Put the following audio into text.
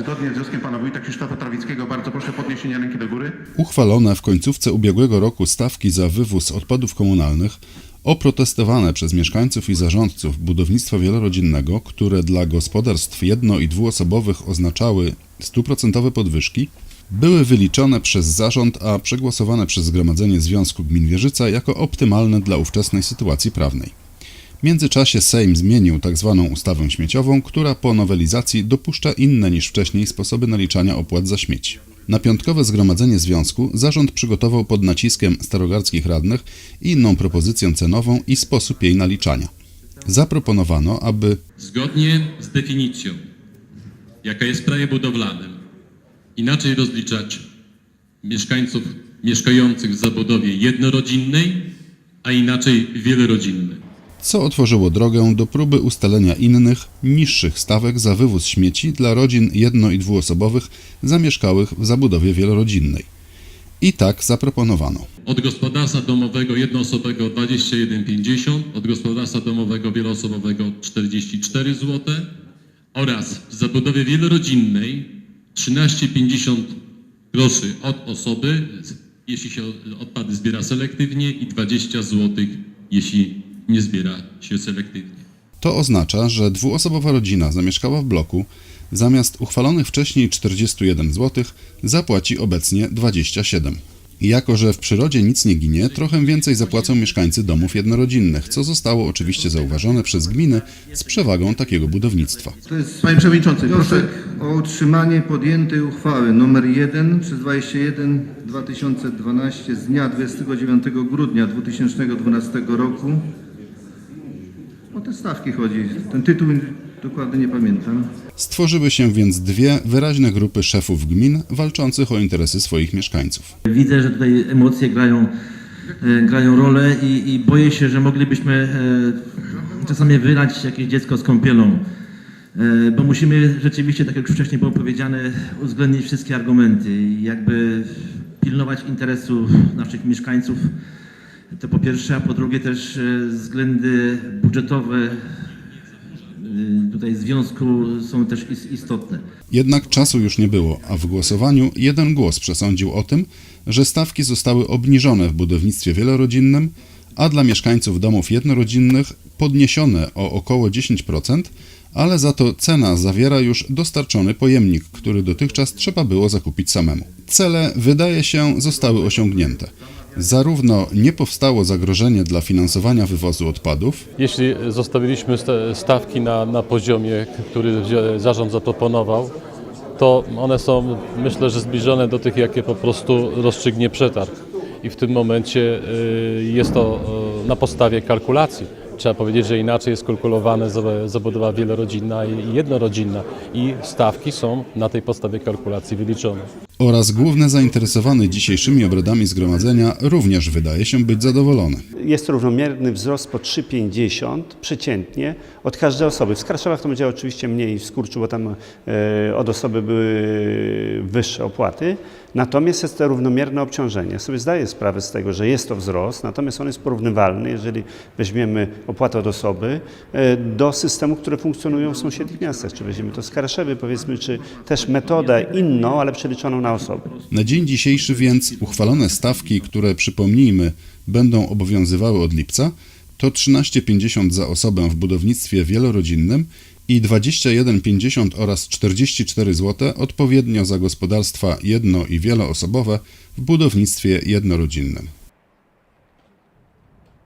Zgodnie z wnioskiem pana wójta Krzysztofa Trawickiego bardzo proszę podniesienie ręki do góry. Uchwalone w końcówce ubiegłego roku stawki za wywóz odpadów komunalnych, oprotestowane przez mieszkańców i zarządców budownictwa wielorodzinnego, które dla gospodarstw jedno- i dwuosobowych oznaczały stuprocentowe podwyżki, były wyliczone przez zarząd, a przegłosowane przez Zgromadzenie Związku Gmin Wieżyca jako optymalne dla ówczesnej sytuacji prawnej. W międzyczasie Sejm zmienił tzw. ustawę śmieciową, która po nowelizacji dopuszcza inne niż wcześniej sposoby naliczania opłat za śmieci. Na piątkowe zgromadzenie związku zarząd przygotował pod naciskiem starogardzkich radnych inną propozycję cenową i sposób jej naliczania. Zaproponowano, aby Zgodnie z definicją, jaka jest w prawie budowlanym, inaczej rozliczać mieszkańców mieszkających w zabudowie jednorodzinnej, a inaczej wielorodzinnej. Co otworzyło drogę do próby ustalenia innych, niższych stawek za wywóz śmieci dla rodzin jedno- i dwuosobowych zamieszkałych w zabudowie wielorodzinnej. I tak zaproponowano. Od gospodarstwa domowego jednoosobowego 21,50, od gospodarstwa domowego wieloosobowego 44 zł oraz w zabudowie wielorodzinnej 13,50 groszy od osoby, jeśli się odpady zbiera selektywnie i 20 zł, jeśli nie zbiera się selektywnie. To oznacza, że dwuosobowa rodzina zamieszkała w bloku, zamiast uchwalonych wcześniej 41 zł, zapłaci obecnie 27. I Jako, że w przyrodzie nic nie ginie, trochę więcej zapłacą mieszkańcy domów jednorodzinnych, co zostało oczywiście zauważone przez gminy z przewagą takiego budownictwa. To jest Panie Przewodniczący, proszę. wniosek o utrzymanie podjętej uchwały nr 1 przez 21 2012 z dnia 29 grudnia 2012 roku. O te stawki chodzi. Ten tytuł dokładnie nie pamiętam. Stworzyły się więc dwie wyraźne grupy szefów gmin walczących o interesy swoich mieszkańców. Widzę, że tutaj emocje grają, e, grają rolę i, i boję się, że moglibyśmy e, czasami wylać jakieś dziecko z kąpielą. E, Bo musimy rzeczywiście, tak jak już wcześniej było powiedziane, uwzględnić wszystkie argumenty i jakby pilnować interesu naszych mieszkańców. To po pierwsze, a po drugie też e, względy budżetowe e, tutaj związku są też is- istotne. Jednak czasu już nie było, a w głosowaniu jeden głos przesądził o tym, że stawki zostały obniżone w budownictwie wielorodzinnym, a dla mieszkańców domów jednorodzinnych podniesione o około 10%, ale za to cena zawiera już dostarczony pojemnik, który dotychczas trzeba było zakupić samemu. Cele, wydaje się, zostały osiągnięte. Zarówno nie powstało zagrożenie dla finansowania wywozu odpadów, Jeśli zostawiliśmy sta- stawki na, na poziomie, który zarząd zaproponował, to one są myślę, że zbliżone do tych, jakie po prostu rozstrzygnie przetarg. I w tym momencie y, jest to y, na podstawie kalkulacji. Trzeba powiedzieć, że inaczej jest kalkulowane zab- zabudowa wielorodzinna i jednorodzinna i stawki są na tej podstawie kalkulacji wyliczone. Oraz główny zainteresowany dzisiejszymi obradami zgromadzenia również wydaje się być zadowolony. Jest równomierny wzrost po 3,50 przeciętnie od każdej osoby. W Skarszewach to będzie oczywiście mniej w Skurczu, bo tam e, od osoby były wyższe opłaty. Natomiast jest to równomierne obciążenie. Ja sobie zdaję sprawę z tego, że jest to wzrost, natomiast on jest porównywalny, jeżeli weźmiemy opłatę od osoby, e, do systemów, które funkcjonują w sąsiednich miastach. Czy weźmiemy to Skarszewy, powiedzmy, czy też metodę inną, ale przeliczoną na osoby. Na dzień dzisiejszy więc uchwalone stawki, które przypomnijmy będą obowiązywały od lipca, to 13,50 za osobę w budownictwie wielorodzinnym i 21,50 oraz 44 zł odpowiednio za gospodarstwa jedno- i wieloosobowe w budownictwie jednorodzinnym.